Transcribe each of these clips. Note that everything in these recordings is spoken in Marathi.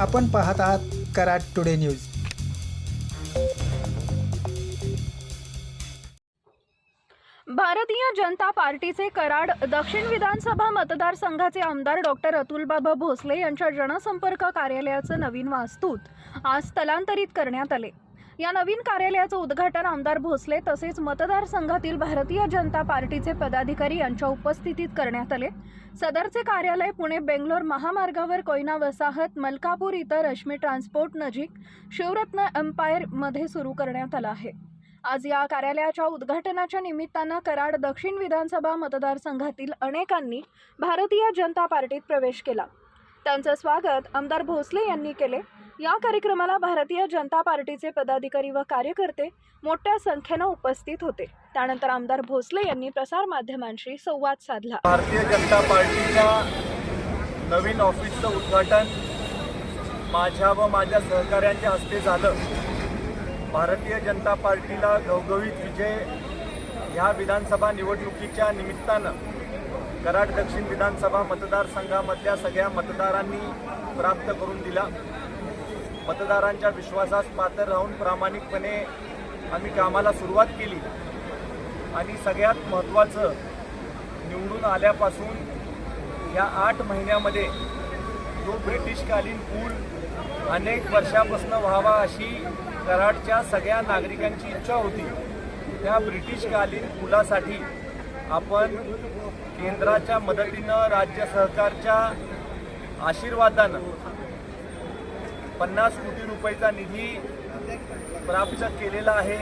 आपण पाहत आहात कराड टुडे न्यूज. भारतीय जनता पार्टीचे कराड दक्षिण विधानसभा मतदारसंघाचे आमदार डॉक्टर अतुलबाबा भोसले यांच्या जनसंपर्क कार्यालयाचं नवीन वास्तूत आज स्थलांतरित करण्यात आले. या नवीन कार्यालयाचं उद्घाटन आमदार भोसले तसेच मतदारसंघातील भारतीय जनता पार्टीचे पदाधिकारी यांच्या उपस्थितीत करण्यात आले. सदरचे कार्यालय पुणे बेंगलोर महामार्गावर कोयना वसाहत मलकापूर इथं रश्मी ट्रान्सपोर्ट नजीक शिवरत्न एम्पायरमध्ये सुरू करण्यात आलं आहे. आज या कार्यालयाच्या उद्घाटनाच्या निमित्तानं कराड दक्षिण विधानसभा मतदारसंघातील अनेकांनी भारतीय जनता पार्टीत प्रवेश केला. त्यांचं स्वागत आमदार भोसले यांनी केले. या कार्यक्रमाला भारतीय जनता पार्टीचे पदाधिकारी व कार्यकर्ते मोठ्या संख्येनं उपस्थित होते. त्यानंतर आमदार भोसले यांनी प्रसारमाध्यमांशी संवाद साधला. भारतीय जनता पार्टीच्या नवीन ऑफिसचं उद्घाटन माझ्या व माझ्या सहकाऱ्यांच्या हस्ते झालं. भारतीय जनता पार्टीला घवघवीत विजय ह्या विधानसभा निवडणुकीच्या निमित्तानं कराड दक्षिण विधानसभा मतदारसंघामधल्या सगळ्या मतदारांनी प्राप्त करून दिला. मतदारांच्या विश्वासास पात्र राहून प्रामाणिकपणे आम्ही कामाला सुरुवात केली. आणि सगळ्यात महत्त्वाचं निवडून आल्यापासून या आठ महिन्यामध्ये जो ब्रिटिशकालीन पूल अनेक वर्षापासून व्हावा अशी कराडच्या सगळ्या नागरिकांची इच्छा होती त्या ब्रिटिशकालीन पुलासाठी आपण केंद्राच्या मदतीनं राज्य सरकारच्या आशीर्वादानं पन्नास कोटी रुपयाचा निधी प्राप्त केलेला आहे.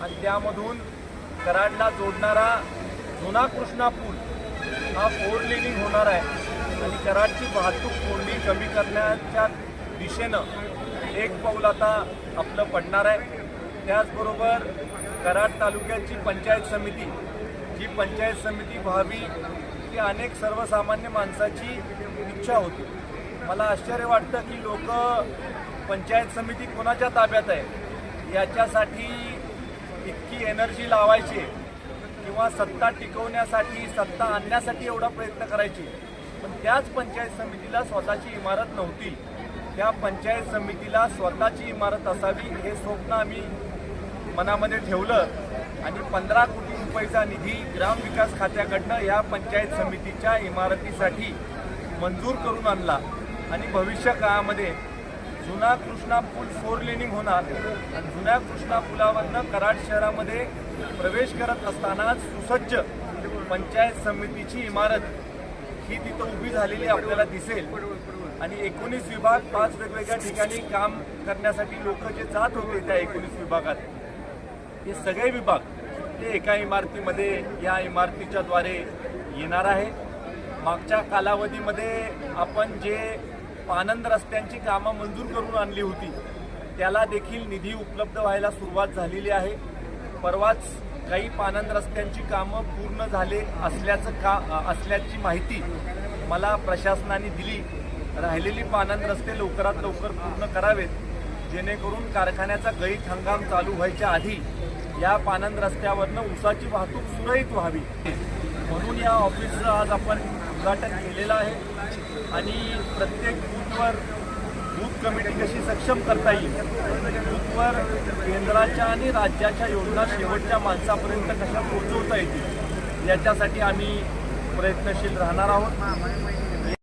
आणि त्यामधून कराडला जोडणारा जुना कृष्णा पूल हा फोर लेनिंग होणार आहे. आणि कराडची वाहतूक कोंडी कमी करण्याच्या दिशेनं एक पाऊल आता आपलं पडणार आहे. त्याचबरोबर कराड तालुक्याची पंचायत समिती जी पंचायत समिती व्हावी ती अनेक सर्वसामान्य माणसाची इच्छा होती. मला आश्चर्य वाटतं की लोक पंचायत समिती कोणाच्या ताब्यात आहे? याच्यासाठी इतकी एनर्जी लावायची किंवा सत्ता टिकवण्यासाठी सत्ता आणण्यासाठी एवढा प्रयत्न करायची. पण त्याच पंचायत समितीला स्वतःची इमारत नव्हती. त्या पंचायत समितीला स्वतःची इमारत असावी हे स्वप्न आम्ही मनामध्ये ठेवलं आणि पंधरा कोटी रुपयाचा निधी ग्रामविकास खात्याकडनं या पंचायत समितीच्या इमारतीसाठी मंजूर करून आणला. आणि भविष्य काळामध्ये जुना कृष्णा पूल फोर लेनिंग होणार. आणि जुन्या कृष्णा पुलावरनं कराड शहरामध्ये प्रवेश करत असताना सुसज्ज पंचायत समितीची इमारत ही तिथं उभी झालेली आपल्याला दिसेल. आणि एकोणीस विभाग पाच वेगवेगळ्या ठिकाणी काम करण्यासाठी लोक जे जात होते त्या एकोणीस विभागात हे सगळे विभाग ते एका इमारतीमध्ये या इमारतीच्या द्वारे येणार आहे. मागच्या कालावधीमध्ये आपण जे पानंद रस्त्यांची कामं मंजूर करून आणली होती. त्याला देखील निधी उपलब्ध व्हायला सुरुवात झालेली आहे. परवाच काही पानंद रस्त्यांची कामं पूर्ण झाले असल्याचं का असल्याची माहिती मला प्रशासनाने दिली. राहिलेली पानंद रस्ते लवकरात लवकर पूर्ण करावेत. जेणेकरून कारखान्याचा गळीत हंगाम चालू व्हायच्या आधी या पानंद रस्त्यावरनं ऊसाची वाहतूक सुरळीत व्हावी. म्हणून या ऑफिसचं आज आपण उद्घाटन केलेलं आहे. आणि प्रत्येक बूथवर बूथ कमिटी कशी सक्षम करता येईल? बूथवर केंद्राच्या आणि राज्याच्या योजना शेवटच्या माणसापर्यंत कशा पोहोचवता येतील? याच्यासाठी आम्ही प्रयत्नशील राहणार आहोत.